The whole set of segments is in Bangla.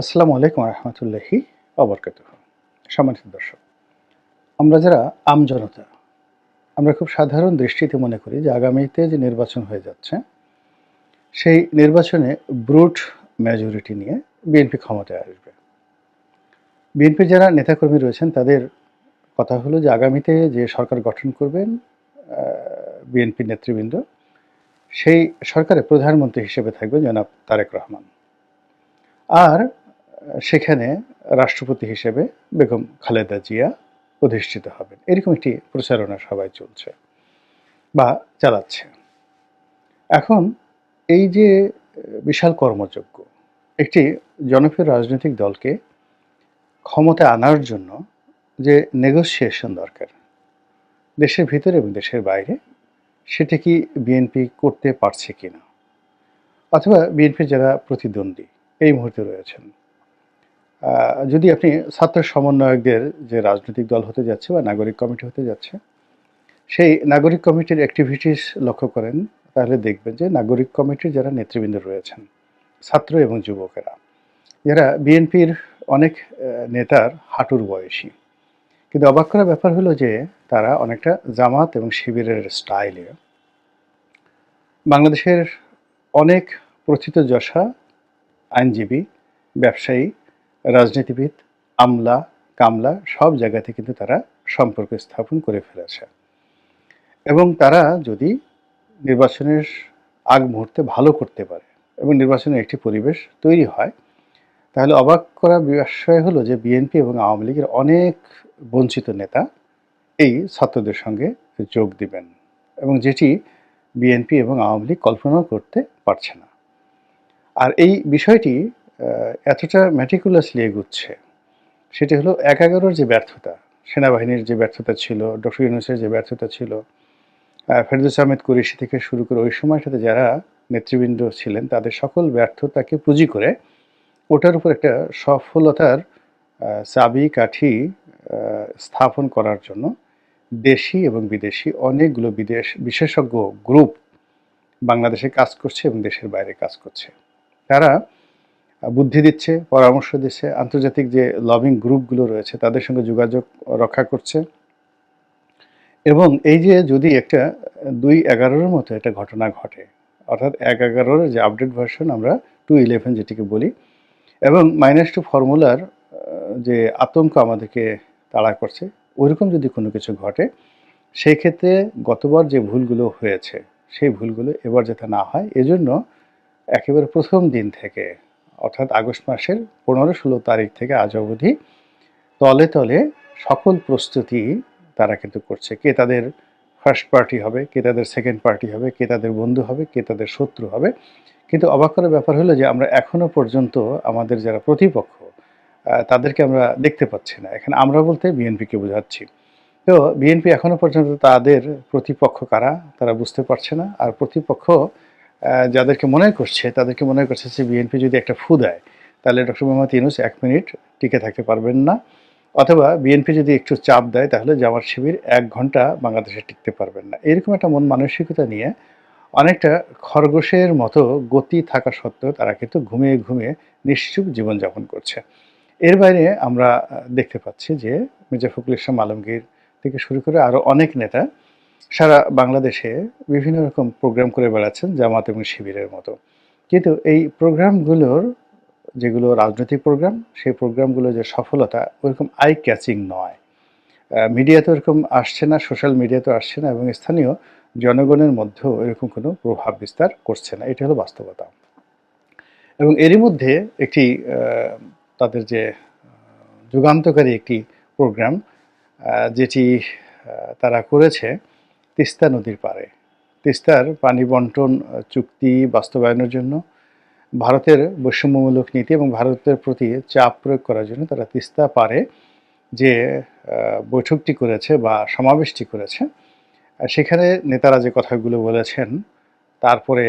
আসসালামু আলাইকুম রহমতুল্লাহি অবরকাত সম্মানিত দর্শক, আমরা যারা আমজনতা আমরা খুব সাধারণ দৃষ্টিতে মনে করি যে আগামীতে যে নির্বাচন হয়ে যাচ্ছে, সেই নির্বাচনে ব্রুট মেজরিটি নিয়ে বিএনপি ক্ষমতায় আসবে। বিএনপির যারা নেতাকর্মী রয়েছেন, তাদের কথা হলো যে আগামীতে যে সরকার গঠন করবেন বিএনপি নেতৃবৃন্দ, সেই সরকারে প্রধানমন্ত্রী হিসেবে থাকবেন জনাব তারেক রহমান। আর সেখানে রাষ্ট্রপতি হিসেবে বেগম খালেদা জিয়া অধিষ্ঠিত হবেন। এরকম একটি প্রচারণা সবাই চলছে বা চালাচ্ছে। এখন এই যে বিশাল কর্মযোগ্য একটি জনপ্রিয় রাজনৈতিক দলকে ক্ষমতা আনার জন্য যে নেগোসিয়েশন দরকার, দেশের ভিতরে এবং দেশের বাইরে, সেটি কি বিএনপি করতে পারছে কিনা? অথবা বিএনপির যারা প্রতিদ্বন্দ্বী, এই মুহূর্তে রয়েছেন যদি আপনি ছাত্র সমন্বয়কদের যে রাজনৈতিক দল হতে যাচ্ছে বা নাগরিক কমিটি হতে যাচ্ছে, সেই নাগরিক কমিটির অ্যাক্টিভিটিস লক্ষ্য করেন, তাহলে দেখবেন যে নাগরিক কমিটির যারা নেতৃবৃন্দ রয়েছেন, ছাত্র এবং যুবকেরা যারা বিএনপির অনেক নেতার হাঁটুর বয়সী। কিন্তু অবাক করার ব্যাপার হলো যে তারা অনেকটা জামাত এবং শিবিরের স্টাইলে বাংলাদেশের অনেক প্রথিত যশা আইনজীবী, ব্যবসায়ী রাজনীতিবিদ, আমলা, কামলা সব জায়গাতে কিন্তু তারা সম্পর্ক স্থাপন করে ফেলেছে। এবং তারা যদি নির্বাচনের আগ মুহূর্তে ভালো করতে পারে এবং নির্বাচনের একটি পরিবেশ তৈরি হয়, তাহলে অবাক করা বিষয় হলো যে বিএনপি এবং আওয়ামী লীগের অনেক বঞ্চিত নেতা এই ছাত্রদের সঙ্গে যোগ দিবেন এবং যেটি বিএনপি এবং আওয়ামী লীগ কল্পনাও করতে পারছে না। আর এই বিষয়টি এতটা ম্যাটিকুলাসলি এগুচ্ছে। সেটি হলো এক এগারোর যে ব্যর্থতা, সেনাবাহিনীর যে ব্যর্থতা ছিল, ডক্টর ইউনুসের যে ব্যর্থতা ছিল ফেরদুস আহমেদ কুরেশি থেকে শুরু করে ওই সময়টাতে যারা নেতৃবৃন্দ ছিলেন, তাদের সকল ব্যর্থতাকে পুঁজি করে ওটার উপর একটা সফলতার চাবি, কাঠি স্থাপন করার জন্য দেশি এবং বিদেশি অনেকগুলো বিদেশ বিশেষজ্ঞ গ্রুপ বাংলাদেশে কাজ করছে এবং দেশের বাইরে কাজ করছে। তারা বুদ্ধি দিচ্ছে, পরামর্শ দিচ্ছে, আন্তর্জাতিক যে লবিং গ্রুপগুলো রয়েছে তাদের সঙ্গে যোগাযোগ রক্ষা করছে। এবং এই যে যদি একটা দুই এগারোর মতো একটা ঘটনা ঘটে, অর্থাৎ এক এগারোর যে আপডেট ভার্সন আমরা টু ইলেভেন যেটিকে বলি, এবং মাইনাস টু ফর্মুলার যে আতঙ্ক আমাদেরকে তাড়া করছে, ওইরকম যদি কোনো কিছু ঘটে, সেই ক্ষেত্রে গতবার যে ভুলগুলো হয়েছে, সেই ভুলগুলো এবার যাতে না হয়, এজন্য একেবারে প্রথম দিন থেকে অর্থাৎ আগস্ট মাসের পনেরো ষোলো তারিখ থেকে আজ অবধি তলে তলে সকল প্রস্তুতি তারা কিন্তু করছে। কে তাদের ফার্স্ট পার্টি হবে, কে তাদের সেকেন্ড পার্টি হবে, কে তাদের বন্ধু হবে, কে তাদের শত্রু হবে। কিন্তু অবাক করার ব্যাপার হলো যে আমরা এখনও পর্যন্ত আমাদের যারা প্রতিপক্ষ তাদেরকে আমরা দেখতে পাচ্ছি না। এখানে আমরা বলতে বিএনপিকে বোঝাচ্ছি। তো বিএনপি এখনও পর্যন্ত তাদের প্রতিপক্ষ কারা, তারা বুঝতে পারছে না। আর প্রতিপক্ষ যাদেরকে মনে করছে, তাদেরকে মনে করছে যে বিএনপি যদি একটা ফু দেয়, তাহলে ডক্টর মোহাম্মদ ইউনুস এক মিনিট টিকে থাকতে পারবেন না। অথবা বিএনপি যদি একটু চাপ দেয়, তাহলে জামাত শিবির এক ঘণ্টা বাংলাদেশে টিকতে পারবেন না। এরকম একটা মন মানসিকতা নিয়ে অনেকটা খরগোশের মতো গতি থাকা সত্ত্বেও তারা কিন্তু ঘুমিয়ে ঘুমিয়ে নিশ্চুপ জীবনযাপন করছে। এর বাইরে আমরা দেখতে পাচ্ছি যে মির্জা ফখরুল ইসলাম আলমগীর থেকে শুরু করে আরও অনেক নেতা সারা বাংলাদেশে বিভিন্ন রকম প্রোগ্রাম করে বেড়াচ্ছেন জামাত এবং শিবিরের মতো। কিন্তু এই প্রোগ্রামগুলোর যেগুলো রাজনৈতিক প্রোগ্রাম সেই প্রোগ্রামগুলো যে সফলতা ওইরকম আই ক্যাচিং নয় মিডিয়া তো ওরকম আসছে না সোশ্যাল মিডিয়াতে আসছে না এবং স্থানীয় জনগণের মধ্যেও এরকম কোনো প্রভাব বিস্তার করছে না। এটা হলো বাস্তবতা। এবং এরই মধ্যে একটি তাদের যে যুগান্তকারী একটি প্রোগ্রাম যেটি তারা করেছে তিস্তা নদীর পাড়ে। তিস্তার পানি বন্টন চুক্তি বাস্তবায়নের জন্য ভারতের বৈষম্যমূলক নীতি এবং ভারতের প্রতি চাপ প্রয়োগ করার জন্য তারা তিস্তা পারে যে বৈঠকটি করেছে বা সমাবেশটি করেছে সেখানে নেতারা যে কথাগুলো বলেছেন, তারপরে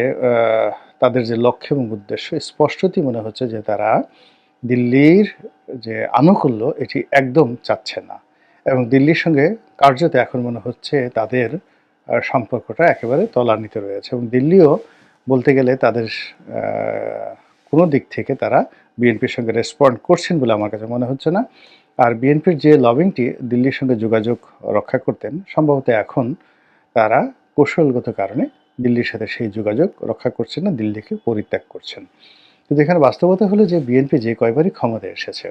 তাদের যে লক্ষ্য এবং উদ্দেশ্য, স্পষ্টতই মনে হচ্ছে যে তারা দিল্লির যে আনুকূল্য, এটি একদম চাচ্ছে না। এবং দিল্লির সঙ্গে কার্যত এখন মনে হচ্ছে তাদের সম্পর্কটা একেবারে তলানিতে রয়েছে। এবং দিল্লিও বলতে গেলে তাদের কোনো দিক থেকে তারা বিএনপির সঙ্গে রেসপন্ড করছেন বলে আমার কাছে মনে হচ্ছে না। আর বিএনপির যে লবিংটি দিল্লির সঙ্গে যোগাযোগ রক্ষা করতেন, সম্ভবত এখন তারা কৌশলগত কারণে দিল্লির সাথে সেই যোগাযোগ রক্ষা করছেন না, দিল্লিকে পরিত্যাগ করছেন। কিন্তু এখানে বাস্তবতা হলো যে বিএনপি যে কয়বারই ক্ষমতায় এসেছে,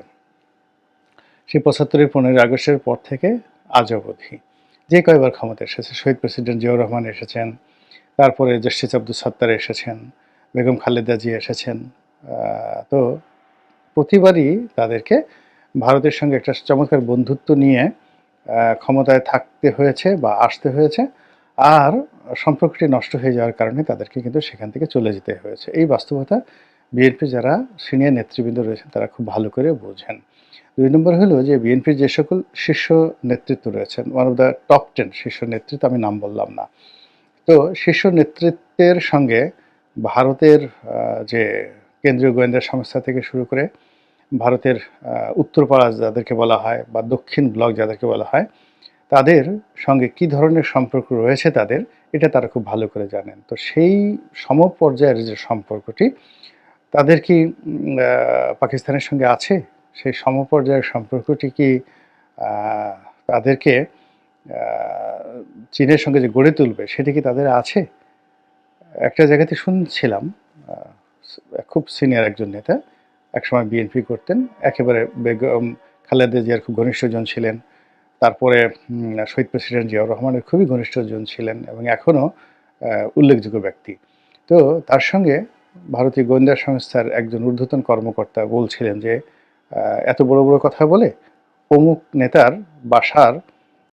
সেই পঁচাত্তরের পনেরোই আগস্টের পর থেকে আজ অবধি যে কয়বার ক্ষমতা এসেছে, শহীদ প্রেসিডেন্ট জিয়াউর রহমান এসেছেন, তারপরে জাস্টিস আব্দুল সাত্তার এসেছেন, বেগম খালেদা জি এসেছেন তো প্রতিবারই তাদেরকে ভারতের সঙ্গে একটা চমৎকার বন্ধুত্ব নিয়ে ক্ষমতায় থাকতে হয়েছে বা আসতে হয়েছে, আর সম্পর্কটি নষ্ট হয়ে যাওয়ার কারণে তাদেরকে কিন্তু সেখান থেকে চলে যেতে হয়েছে। এই বাস্তবতা বিএনপি যারা সিনিয়র নেতৃবৃন্দ রয়েছেন, তারা খুব ভালো করে বোঝেন। দুই নম্বর হলো যে বিএনপির যে সকল শীর্ষ নেতৃত্ব রয়েছেন one of the top ten শীর্ষ নেতৃত্ব, আমি নাম বললাম না। তো শীর্ষ নেতৃত্বের সঙ্গে ভারতের যে কেন্দ্রীয় গোয়েন্দা সংস্থা থেকে শুরু করে ভারতের উত্তরপাড়া যাদেরকে বলা হয় বা দক্ষিণ ব্লক যাদেরকে বলা হয়, তাদের সঙ্গে কি ধরনের সম্পর্ক রয়েছে তাদের, এটা তারা খুব ভালো করে জানেন। তো সেই সমপর্যায়ের যে সম্পর্কটি তাদের কি পাকিস্তানের সঙ্গে আছে? সেই সমপর্যায়ের সম্পর্কটি কি তাদেরকে চীনের সঙ্গে যে গড়ে তুলবে, সেটি কি তাদের আছে? একটা জায়গাতে শুনছিলাম খুব সিনিয়র একজন নেতা একসময় বিএনপি করতেন, একেবারে বেগম খালেদা জিয়ার খুব ঘনিষ্ঠজন ছিলেন, তারপরে শহীদ প্রেসিডেন্ট জিয়াউর রহমানের খুবই ঘনিষ্ঠজন ছিলেন এবং এখনও উল্লেখযোগ্য ব্যক্তি। তো তার সঙ্গে ভারতীয় গোয়েন্দা সংস্থার একজন ঊর্ধ্বতন কর্মকর্তা বলছিলেন যে এত বড় বড় কথা বলে অমুক নেতার বাসার